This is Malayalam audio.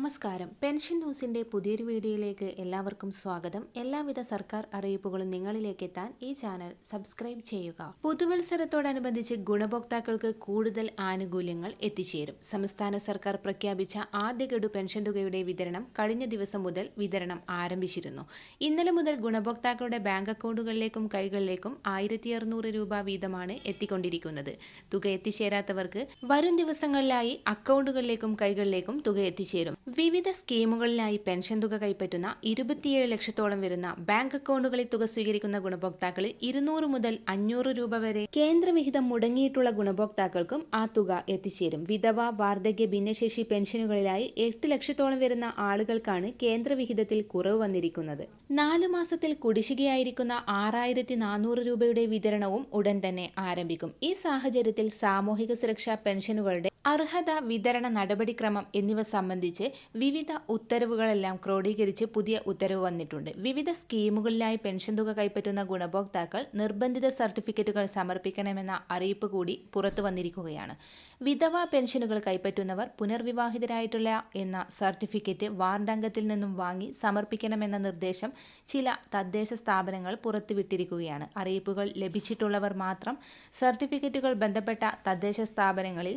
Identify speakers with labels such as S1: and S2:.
S1: നമസ്കാരം. പെൻഷൻ ന്യൂസിന്റെ പുതിയൊരു വീഡിയോയിലേക്ക് എല്ലാവർക്കും സ്വാഗതം. എല്ലാവിധ സർക്കാർ അറിയിപ്പുകളും നിങ്ങളിലേക്ക് എത്താൻ ഈ ചാനൽ സബ്സ്ക്രൈബ് ചെയ്യുക. പുതുവത്സരത്തോടനുബന്ധിച്ച് ഗുണഭോക്താക്കൾക്ക് കൂടുതൽ ആനുകൂല്യങ്ങൾ എത്തിച്ചേരും. സംസ്ഥാന സർക്കാർ പ്രഖ്യാപിച്ച ആദ്യ ഗഡു പെൻഷൻ തുകയുടെ വിതരണം കഴിഞ്ഞ ദിവസം മുതൽ വിതരണം ആരംഭിച്ചിരുന്നു. ഇന്നലെ മുതൽ ഗുണഭോക്താക്കളുടെ ബാങ്ക് അക്കൗണ്ടുകളിലേക്കും കൈകളിലേക്കും ആയിരത്തി അറുന്നൂറ് രൂപ വീതമാണ് എത്തിക്കൊണ്ടിരിക്കുന്നത്. തുക എത്തിച്ചേരാത്തവർക്ക് വരും ദിവസങ്ങളിലായി അക്കൗണ്ടുകളിലേക്കും കൈകളിലേക്കും തുക എത്തിച്ചേരും. വിവിധ സ്കീമുകളിലായി പെൻഷൻ തുക കൈപ്പറ്റുന്ന ഇരുപത്തിയേഴ് ലക്ഷത്തോളം വരുന്ന ബാങ്ക് അക്കൗണ്ടുകളിൽ തുക സ്വീകരിക്കുന്ന ഗുണഭോക്താക്കളിൽ ഇരുന്നൂറ് മുതൽ അഞ്ഞൂറ് രൂപ വരെ കേന്ദ്രവിഹിതം മുടങ്ങിയിട്ടുള്ള ഗുണഭോക്താക്കൾക്കും ആ തുക എത്തിച്ചേരും. വിധവ വാർദ്ധക്യ ഭിന്നശേഷി പെൻഷനുകളിലായി എട്ട് ലക്ഷത്തോളം വരുന്ന ആളുകൾക്കാണ് കേന്ദ്രവിഹിതത്തിൽ കുറവ് വന്നിരിക്കുന്നത്. നാലു മാസത്തിൽ കുടിശ്ശികയായിരിക്കുന്ന ആറായിരത്തി നാനൂറ് രൂപയുടെ വിതരണവും ഉടൻ തന്നെ ആരംഭിക്കും. ഈ സാഹചര്യത്തിൽ സാമൂഹിക സുരക്ഷാ പെൻഷനുകളുടെ അർഹത വിതരണ നടപടിക്രമം എന്നിവ സംബന്ധിച്ച് വിവിധ ഉത്തരവുകളെല്ലാം ക്രോഡീകരിച്ച് പുതിയ ഉത്തരവ് വന്നിട്ടുണ്ട്. വിവിധ സ്കീമുകളിലായി പെൻഷൻ തുക കൈപ്പറ്റുന്ന ഗുണഭോക്താക്കൾ നിർബന്ധിത സർട്ടിഫിക്കറ്റുകൾ സമർപ്പിക്കണമെന്ന അറിയിപ്പ് കൂടി പുറത്തു വന്നിരിക്കുകയാണ്. വിധവ പെൻഷനുകൾ കൈപ്പറ്റുന്നവർ പുനർവിവാഹിതരായിട്ടുള്ള എന്ന സർട്ടിഫിക്കറ്റ് വാർഡംഗത്തിൽ നിന്നും വാങ്ങി സമർപ്പിക്കണമെന്ന നിർദ്ദേശം ചില തദ്ദേശ സ്ഥാപനങ്ങൾ പുറത്തുവിട്ടിരിക്കുകയാണ്. അറിയിപ്പുകൾ ലഭിച്ചിട്ടുള്ളവർ മാത്രം സർട്ടിഫിക്കറ്റുകൾ ബന്ധപ്പെട്ട തദ്ദേശ സ്ഥാപനങ്ങളിൽ